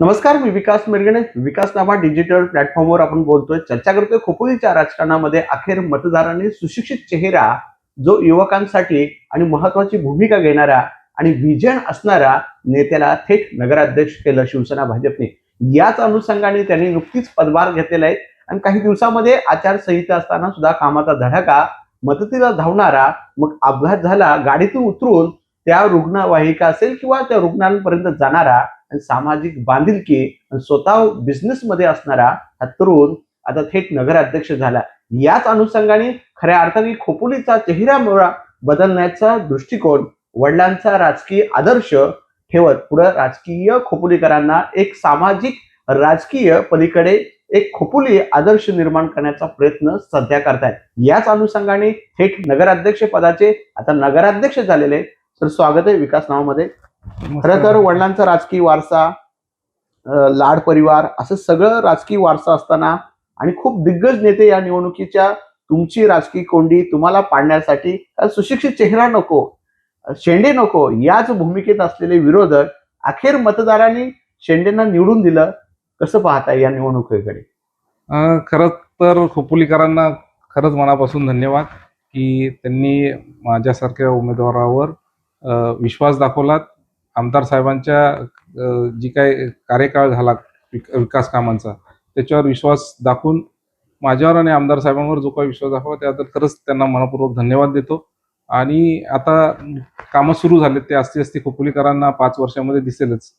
नमस्कार मी विकास मिरगणे. विकास नामा डिजिटल प्लॅटफॉर्मवर आपण बोलतोय. चर्चा करतोय खोपोलीच्या राजकारणामध्ये अखेर मतदारांनी सुशिक्षित चेहरा जो युवकांसाठी आणि महत्वाची भूमिका घेणारा आणि विजन असणारा नेत्याला थेट नगराध्यक्ष केलं शिवसेना भाजपने. याच अनुषंगाने त्यांनी नुकतीच पदभार घेतलेला आहे. आणि काही दिवसामध्ये आचारसंहिता असताना सुद्धा कामाचा धडाका मदतीला धावणारा मग अपघात झाला गाडीतून उतरून त्या रुग्णवाहिका असेल किंवा त्या रुग्णांपर्यंत जाणारा आणि सामाजिक बांधिलकी आणि स्वतः बिझनेसमध्ये असणारा हा तरुण आता थेट नगराध्यक्ष झाला. याच अनुषंगाने खऱ्या अर्थाने खोपोलीचा चेहरा बदलण्याचा दृष्टिकोन वडिलांचा राजकीय आदर्श ठेवत पुढे राजकीय खोपोलीकरांना एक सामाजिक राजकीय पलीकडे एक खोपोली आदर्श निर्माण करण्याचा प्रयत्न सध्या करतायत. याच अनुषंगाने थेट नगराध्यक्ष पदाचे आता नगराध्यक्ष झालेले आहेत. तर स्वागत आहे विकास नावामध्ये. खरं तर वडिलांचा राजकीय वारसा लाड परिवार असं सगळं राजकीय वारसा असताना आणि खूप दिग्गज नेते या निवडणुकीच्या तुमची राजकीय कोंडी तुम्हाला पाडण्यासाठी सुशिक्षित चेहरा नको शेंडे नको याच भूमिकेत असलेले विरोधक अखेर मतदारांनी शेंडेंना निवडून दिलं. कसं पाहताय या निवडणुकीकडे? अं, खरंच तर खोपोलीकरांना खरंच मनापासून धन्यवाद की त्यांनी माझ्यासारख्या उमेदवारावर विश्वास दाखवलात. आमदार साहेबांच्या जी काय कार्यकाळ झाला विक- विकास कामांचा त्याच्यावर विश्वास दाखवून माझ्यावर आणि आमदार साहेबांवर जो काही विश्वास दाखवा त्याबद्दल खरंच त्यांना मनपूर्वक धन्यवाद देतो. आणि आता कामं सुरू झालेत ते असती असती खोपोलीकरांना पाच वर्षामध्ये दिसेलच.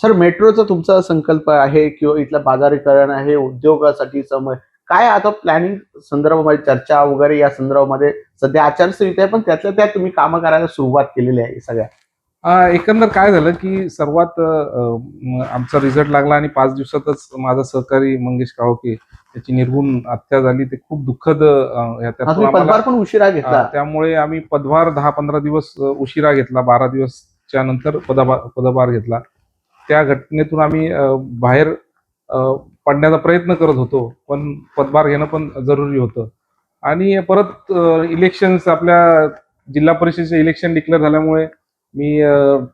सर मेट्रोचा तुमचा संकल्प आहे किंवा इथलं बाजारीकरण आहे उद्योगासाठी समय काय आता प्लॅनिंग संदर्भामध्ये चर्चा वगैरे या संदर्भामध्ये सध्या आचारसंहिता आहे पण त्यातल्या त्यात तुम्ही कामं करायला सुरुवात केलेली आहे सगळ्या? एकंदर काय झालं की सर्वात आमचा रिझल्ट लागला आणि पाच दिवसातच माझा सहकारी मंगेश काळोखे त्याची निर्गुण हत्या झाली. ते खूप दुःखद पण उशिरा घेतला. त्यामुळे आम्ही पदभार दहा पंधरा दिवस उशिरा घेतला. बारा दिवसच्या नंतर पदभार पदभार घेतला. त्या घटनेतून आम्ही बाहेर पडण्याचा प्रयत्न करत होतो पण पदभार घेणं पण जरुरी होतं. आणि परत इलेक्शन्स आपल्या जिल्हा परिषदेचे इलेक्शन डिक्लेअर झाल्यामुळे मी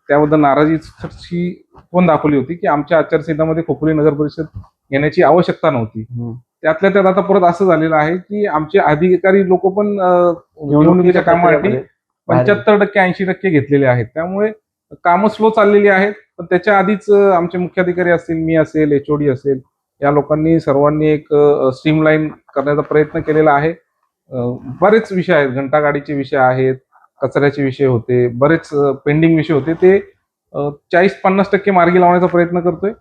त्याबद्दल नाराजीची पण दाखवली होती की आमच्या आचारसंहितामध्ये खोपोली नगर परिषद घेण्याची आवश्यकता नव्हती. त्यातल्या त्यात आता परत असं झालेलं आहे की आमचे अधिकारी लोक पण निवडणुकीच्या कामासाठी पंच्याहत्तर टक्के ऐंशी टक्के घेतलेले आहेत. त्यामुळे कामं स्लो चाललेली आहेत. पण त्याच्या आधीच आमचे मुख्याधिकारी असतील मी असेल एचओडी असेल या लोकांनी सर्वांनी एक स्ट्रीमलाईन करण्याचा प्रयत्न केलेला आहे. बरेच विषय आहेत. घंटागाडीचे विषय आहेत. कचऱ्याचे विषय होते बरेच पेंडिंग विषय होते. ते चाळीस पन्नास टक्के मार्गी लावण्याचा प्रयत्न करतोय.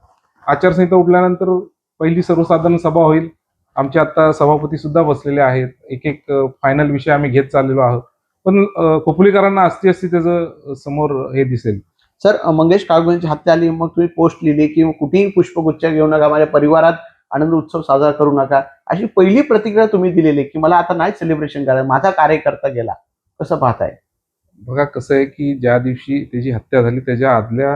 आचारसंहिता उठल्यानंतर पहिली सर्वसाधारण सभा होईल. आमचे आता सभापती सुद्धा बसलेले आहेत. एक एक फायनल विषय आम्ही घेत चाललेलो आहोत. पण अं, खोपोलीकरांना असती असती त्याचं समोर हे दिसेल. सर मंगेश काळगुंची हत्या आली मग तुम्ही पोस्ट लिहिली की कुठेही पुष्पगुच्छ घेऊ नका माझ्या परिवारात आनंद उत्सव साजरा करू नका. अशी पहिली प्रतिक्रिया तुम्ही दिलेली की मला आता नाही सेलिब्रेशन करायचं माझा कार्यकर्ता गेला. कसं पाहताय? बघा कसं आहे की ज्या दिवशी त्याची हत्या झाली त्याच्या आदल्या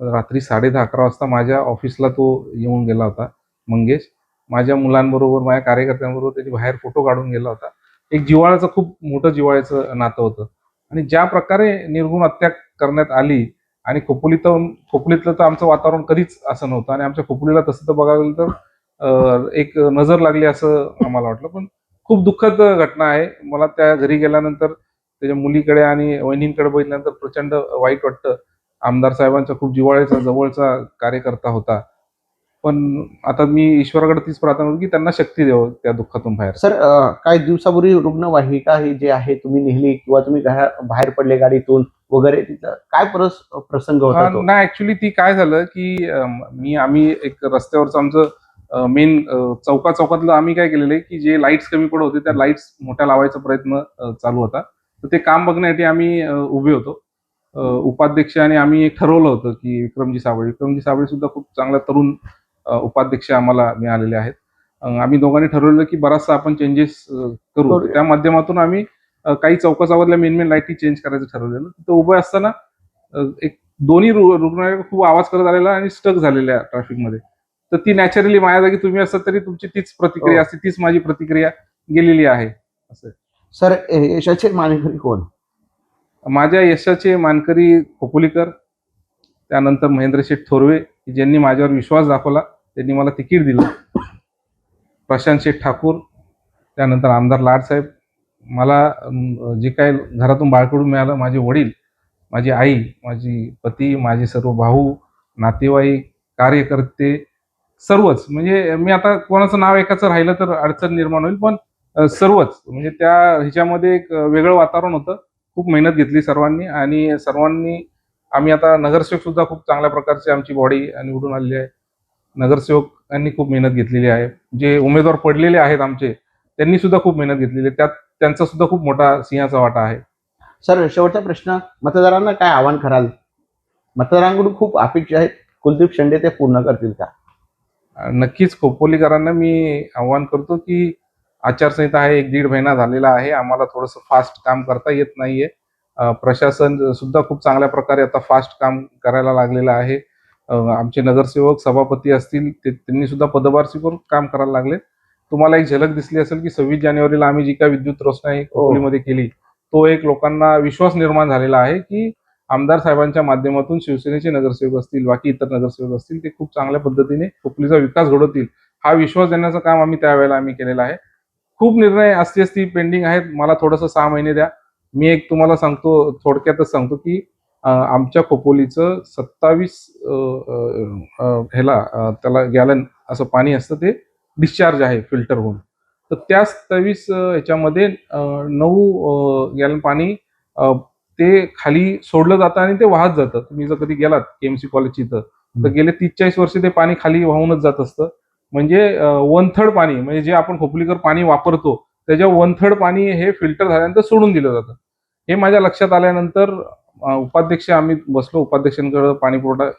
रात्री साडे दहा अकरा वाजता माझ्या ऑफिसला तो येऊन गेला होता मंगेश. माझ्या मुलांबरोबर माझ्या कार्यकर्त्यांबरोबर त्याची बाहेर फोटो काढून गेला होता. एक जिव्हाळ्याचं खूप मोठं जिव्हाळ्याचं नातं होतं. आणि ज्या प्रकारे निर्गुण हत्या करण्यात आली आणि खोपोलीत खोपोलीतलं तर आमचं वातावरण कधीच असं नव्हतं आणि आमच्या खोपोलीला तसं तर बघायला गेलं तर एक नजर लागली असं आम्हाला वाटलं. पण खूप दुःखद घटना आहे. मला त्या घरी गेल्यानंतर त्याच्या मुलीकडे आणि वहिनींकडे बघितल्यानंतर प्रचंड वाईट वाटतं. आमदार साहेबांचा खूप जिव्हाळ्याचा जवळचा कार्यकर्ता होता. पण आता मी ईश्वराकडे तीच प्रार्थना करतो की त्यांना शक्ती द्यावं त्या दुःखातून बाहेर. सर काही दिवसापूर्वी रुग्णवाहिका ही जी आहे तुम्ही नेहली किंवा तुम्ही बाहेर पडले गाडीतून वगैरे तिथं काय परस प्रसंग होता नाही ऍक्च्युली ती काय झालं की मी आम्ही एक रस्त्यावरचं आमचं मेन चौका चौकातलं आम्ही काय केलेलं आहे की जे लाईट्स कमी पडत होते त्या लाईट्स मोठ्या लावायचा प्रयत्न चालू होता. तर ते काम बघण्यासाठी आम्ही उभे होतो. उपाध्यक्ष आणि आम्ही एक ठरवलं होतं की विक्रमजी साबळे. विक्रमजी साबळे सुद्धा खूप चांगला तरुण उपाध्यक्ष आम्हाला मिळालेले आहेत. आम्ही दोघांनी ठरवलं की बराचसा आपण चेंजेस करू. त्या माध्यमातून आम्ही काही चौका चौकातल्या मेन मेन लाईटी चेंज करायचं ठरवलेलं. तिथं उभं असताना एक दोन्ही रुग्णालय खूप आवाज करत आलेला आणि स्टक झालेल्या ट्रॅफिकमध्ये तर ती नॅचरली माझ्या जागी तुम्ही असतात तरी तुमची तीच प्रतिक्रिया हो. असते तीच माझी प्रतिक्रिया गेलेली आहे. असं सर यशाचे मानकरी कोण? माझ्या यशाचे मानकरी खोपोलीकर त्यानंतर महेंद्र शेठ थोरवे ज्यांनी माझ्यावर विश्वास दाखवला त्यांनी मला तिकीट दिलं. प्रशांत शेठ ठाकूर त्यानंतर आमदार लाडसाहेब मला जे काय घरातून बाळकडून मिळालं माझे वडील माझी आई माझी पती माझे सर्व भाऊ नातेवाईक कार्यकर्ते सर्वच. म्हणजे मी आता कोणाचं नाव एकाचं राहिलं तर अडचण निर्माण होईल पण सर्वच. म्हणजे त्या ह्याच्यामध्ये एक वेगळं वातावरण होतं. खूप मेहनत घेतली सर्वांनी आणि सर्वांनी आम्ही आता नगरसेवक सुद्धा खूप चांगल्या प्रकारची आमची बॉडी निवडून आलेली आहे. नगरसेवकांनी खूप मेहनत घेतलेली आहे. जे उमेदवार पडलेले आहेत आमचे त्यांनी सुद्धा खूप मेहनत घेतलेली आहे. त्यात त्यांचा सुद्धा खूप मोठा सिंहाचा वाटा आहे. सर शेवटचा प्रश्न. मतदारांना काय आवाहन कराल? मतदारांकडून खूप अपेक्षा आहेत. कुलदीप शेंडे ते पूर्ण करतील का? नक्कीच खोपोलीकरांना मी आव्हान करतो की आचारसंहिता आहे एक दीड महिना झालेला आहे. आम्हाला थोडंसं फास्ट काम करता येत नाहीये. प्रशासन सुद्धा खूप चांगल्या प्रकारे आता फास्ट काम करायला लागलेलं आहे. आमचे नगरसेवक सभापती असतील ते त्यांनी सुद्धा पदभार स्वीकारून काम करायला लागले. तुम्हाला एक झलक दिसली असेल की सव्वीस जानेवारीला आम्ही जी काय विद्युत रोषणाई खोपोलीमध्ये केली तो एक लोकांना विश्वास निर्माण झालेला आहे की आमदार साहेबांच्या माध्यमातून शिवसेनेचे नगरसेवक असतील बाकी इतर नगरसेवक असतील ते खूप चांगल्या पद्धतीने खोपलीचा विकास घडवतील. हा विश्वास देण्याचं काम आम्ही त्यावेळेला आम्ही केलेलं आहे. खूप निर्णय असती असती पेंडिंग आहेत. मला थोडंसं सहा महिने द्या. मी एक तुम्हाला सांगतो थोडक्यातच सांगतो की आमच्या खोपोलीचं सत्तावीस ह्याला त्याला गॅलन असं पाणी असतं ते डिस्चार्ज आहे फिल्टर होऊन. तर त्या सत्तावीस ह्याच्यामध्ये नऊ गॅलन पाणी ते खाली सोडलं जातं आणि ते वाहत जातं. तुम्ही जर कधी गेलात केएमसी कॉलेजची इथं तर गेले तीस चाळीस वर्ष ते पाणी खाली वाहूनच जात असतं. म्हणजे वन थर्ड पाणी म्हणजे जे आपण खोपलीकर पाणी वापरतो त्याच्या वन थर्ड पाणी हे फिल्टर झाल्यानंतर सोडून दिलं जातं. हे माझ्या लक्षात आल्यानंतर उपाध्यक्ष आम्ही बसलो उपाध्यक्षांकडे पाणी पुरवठा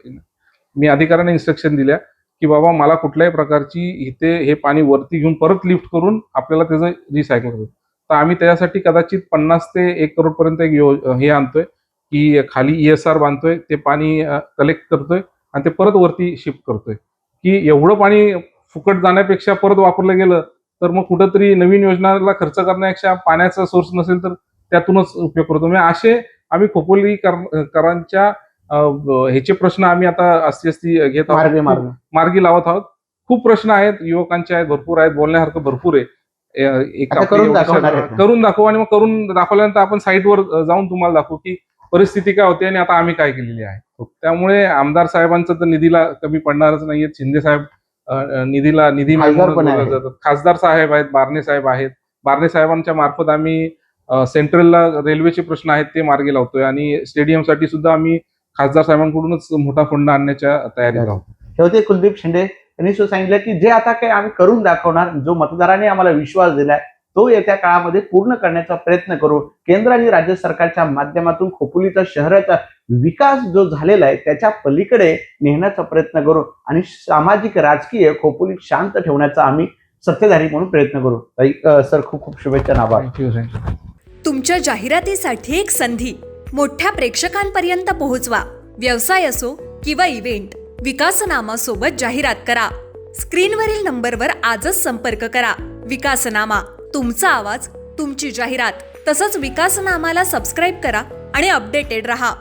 मी अधिकाऱ्यांना इन्स्ट्रक्शन दिल्या की बाबा मला कुठल्याही प्रकारची इथे हे पाणी वरती घेऊन परत लिफ्ट करून आपल्याला त्याचं रिसायकल करू. तर आम्ही त्याच्यासाठी कदाचित पन्नास ते एक करोड पर्यंत एक यो हे आणतोय की खाली ई एस आर बांधतोय ते पाणी कलेक्ट करतोय आणि ते परत वरती शिफ्ट करतोय. की एवढं पाणी फुकट जाण्यापेक्षा परत वापरलं गेलं तर मग कुठंतरी नवीन योजनाला खर्च करण्यापेक्षा पाण्याचा सोर्स नसेल तर त्यातूनच उपयोग करतो. म्हणजे असे आम्ही खोपोलीकरांच्या ह्याचे प्रश्न आम्ही आता असती असती घेत आहोत. मार्गे लावत आहोत. खूप प्रश्न आहेत. युवकांचे आहेत भरपूर आहेत. बोलण्यासारखं भरपूर आहे. करून दाखवू आणि मग करून दाखवल्यानंतर आपण साईटवर जाऊन तुम्हाला दाखवू की परिस्थिती काय होती आणि आता आम्ही काय केलेली आहे. त्यामुळे आमदार साहेबांचं तर निधीला कमी पडणारच नाहीये शिंदे साहेब निधीला निधी खासदार साहेब आहेत बारणे साहेब आहेत. बारणे साहेबांच्या मार्फत आम्ही सेंट्रलला रेल्वेचे प्रश्न आहेत ते मार्गी लावतोय आणि स्टेडियमसाठी सुद्धा आम्ही खासदार साहेबांकडूनच मोठा फंड आणण्याच्या तयारीत आहोत. शेवटी कुलदीप शिंदे. यांनी सुद्धा सांगितलं की जे आता काही आम्ही करून दाखवणार जो मतदारांनी आम्हाला विश्वास दिलाय तो येत्या काळामध्ये पूर्ण करण्याचा प्रयत्न करू. केंद्र आणि राज्य सरकारच्या माध्यमातून खोपोलीचा शहराचा विकास जो झालेला आहे त्याच्या पलीकडे नेण्याचा प्रयत्न करू आणि सामाजिक राजकीय खोपोली शांत ठेवण्याचा आम्ही सत्तेधारी म्हणून प्रयत्न करू. सर खूप खूप शुभेच्छा थँक्यू तुमच्या जाहिरातीसाठी एक संधी. मोठ्या प्रेक्षकांपर्यंत पोहोचवा. व्यवसाय असो किंवा इव्हेंट विकासनामा सोबत जाहिरात करा. स्क्रीनवरील नंबरवर आजच संपर्क करा. विकासनामा तुमचा आवाज तुमची जाहिरात. तसंच विकासनामाला सबस्क्राईब करा आणि अपडेटेड रहा.